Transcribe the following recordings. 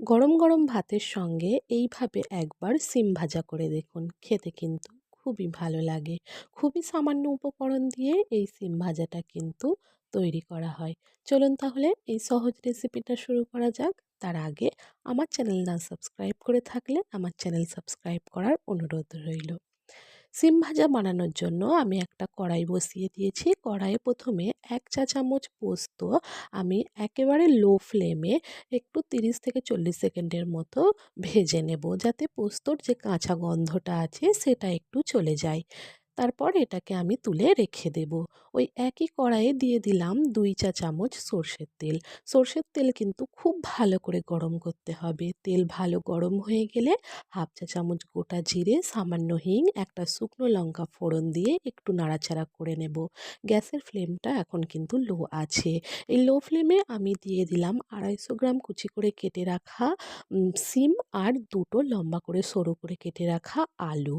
গরম গরম ভাতের সঙ্গে এইভাবে একবার সিম ভাজা করে দেখুন। খেতে কিন্তু খুবই ভালো লাগে। খুবই সামান্য উপকরণ দিয়ে এই সিম ভাজাটা কিন্তু তৈরি করা হয়। চলুন তাহলে এই সহজ রেসিপিটা শুরু করা যাক। তার আগে আমার চ্যানেল না সাবস্ক্রাইব করে থাকলে আমার চ্যানেল সাবস্ক্রাইব করার অনুরোধ রইল। সিম ভাজা বানানোর জন্য আমি একটা কড়াই বসিয়ে দিয়েছি। কড়াইয়ে প্রথমে এক চা চামচ পোস্ত আমি একেবারে লো ফ্লেমে একটু তিরিশ থেকে চল্লিশ সেকেন্ডের মতো ভেজে নেব। যাতে পোস্তর যে কাঁচা গন্ধটা আছে সেটা একটু চলে যায়। তারপর এটাকে আমি তুলে রেখে দেব। ওই একই কড়াইয়ে দিয়ে দিলাম দুই চা চামচ সর্ষের তেল। সর্ষের তেল কিন্তু খুব ভালো করে গরম করতে হবে। তেল ভালো গরম হয়ে গেলে হাফ চা চামচ গোটা জিরে, সামান্য হিং, একটা শুকনো লঙ্কা ফোড়ন দিয়ে একটু নাড়াচাড়া করে নেব। গ্যাসের ফ্লেমটা এখন কিন্তু লো আছে। এই লো ফ্লেমে আমি দিয়ে দিলাম আড়াইশো গ্রাম কুচি করে কেটে রাখা সিম আর দুটো লম্বা করে সরু করে কেটে রাখা আলু।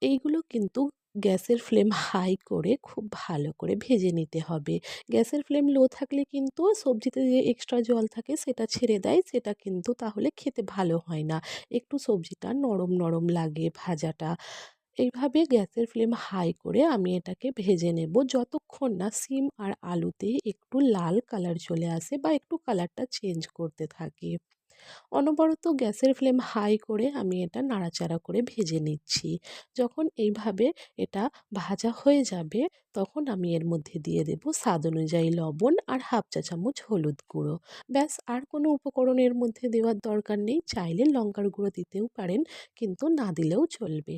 এইগুলো কিন্তু গ্যাসের ফ্লেম হাই করে খুব ভালো করে ভেজে নিতে হবে। গ্যাসের ফ্লেম লো থাকলে কিন্তু সবজিতে যে এক্সট্রা জল থাকে সেটা ছেড়ে দেয়, সেটা কিন্তু তাহলে খেতে ভালো হয় না। একটু সবজিটা নরম নরম লাগে ভাজাটা। এইভাবে গ্যাসের ফ্লেম হাই করে আমি এটাকে ভেজে নেব। যতক্ষণ না সিম আর আলুতে একটু লাল কালার চলে আসে বা একটু কালারটা চেঞ্জ করতে থাকে। অনবরত গ্যাসের ফ্লেম হাই করে আমি এটা নাড়াচাড়া করে ভেজে নিচ্ছি। যখন এইভাবে এটা ভাজা হয়ে যাবে তখন আমি এর মধ্যে দিয়ে দেব স্বাদ অনুযায়ী লবণ আর হাফ চা চামচ হলুদ গুঁড়ো। ব্যাস, আর কোনো উপকরণ এর মধ্যে দেওয়ার দরকার নেই। চাইলে লঙ্কার গুঁড়ো দিতেও পারেন, কিন্তু না দিলেও চলবে।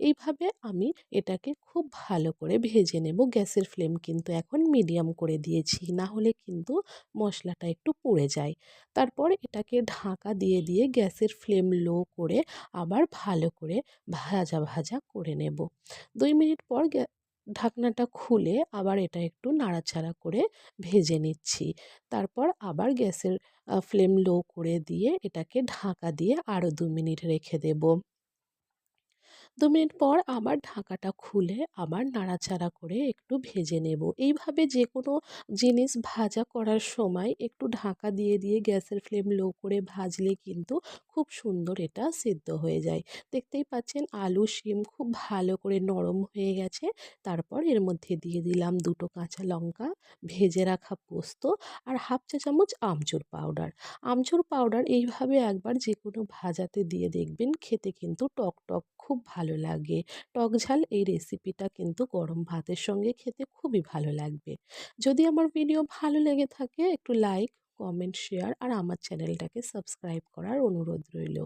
এইভাবে আমি এটাকে খুব ভালো করে ভেজে নেব। গ্যাসের ফ্লেম কিন্তু এখন মিডিয়াম করে দিয়েছি, না হলে কিন্তু মশলাটা একটু পুড়ে যায়। তারপর এটাকে ঢাকা দিয়ে দিয়ে গ্যাসের ফ্লেম লো করে আবার ভালো করে ভাজা ভাজা করে নেব। দুই মিনিট পর ঢাকনাটা খুলে আবার এটা একটু নাড়াচাড়া করে ভেজে নিচ্ছি। তারপর আবার গ্যাসের ফ্লেম লো করে দিয়ে এটাকে ঢাকা দিয়ে আরও দু মিনিট রেখে দেবো। দু মিনিট পর আবার ঢাকাটা খুলে আবার নাড়াচাড়া করে একটু ভেজে নেব। এইভাবে যে কোনো জিনিস ভাজা করার সময় একটু ঢাকা দিয়ে দিয়ে গ্যাসের ফ্লেম লো করে ভাজলে কিন্তু খুব সুন্দর এটা সিদ্ধ হয়ে যায়। দেখতেই পাচ্ছেন আলু, শিম খুব ভালো করে নরম হয়ে গেছে। তারপর এর মধ্যে দিয়ে দিলাম দুটো কাঁচা লঙ্কা, ভেজে রাখা পোস্ত আর হাফ চা চামচ আমচুর পাউডার। আমচুর পাউডার এইভাবে একবার যে কোনো ভাজাতে দিয়ে দেখবেন খেতে কিন্তু টক টক খুব ভালো লাগে। টক ঝাল এই রেসিপিটা কিন্তু গরম ভাতের সঙ্গে খেতে খুবই ভালো লাগবে। যদি আমার ভিডিও ভালো লেগে থাকে, একটু লাইক কমেন্ট শেয়ার আর আমার চ্যানেলটাকে সাবস্ক্রাইব করার অনুরোধ রইল।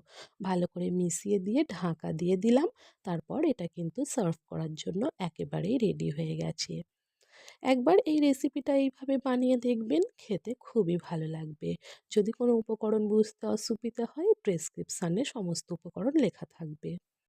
ভালো করে মিশিয়ে দিয়ে, ঢাকা দিয়ে দিলাম। তারপর এটা কিন্তু সার্ভ করার জন্য একেবারেই রেডি হয়ে গেছে। একবার এই রেসিপিটা এইভাবে বানিয়ে দেখবেন, খেতে খুবই ভালো লাগবে। যদি কোনো উপকরণ বুঝতে অসুবিধা হয় প্রেসক্রিপশানে সমস্ত উপকরণ লেখা থাকবে।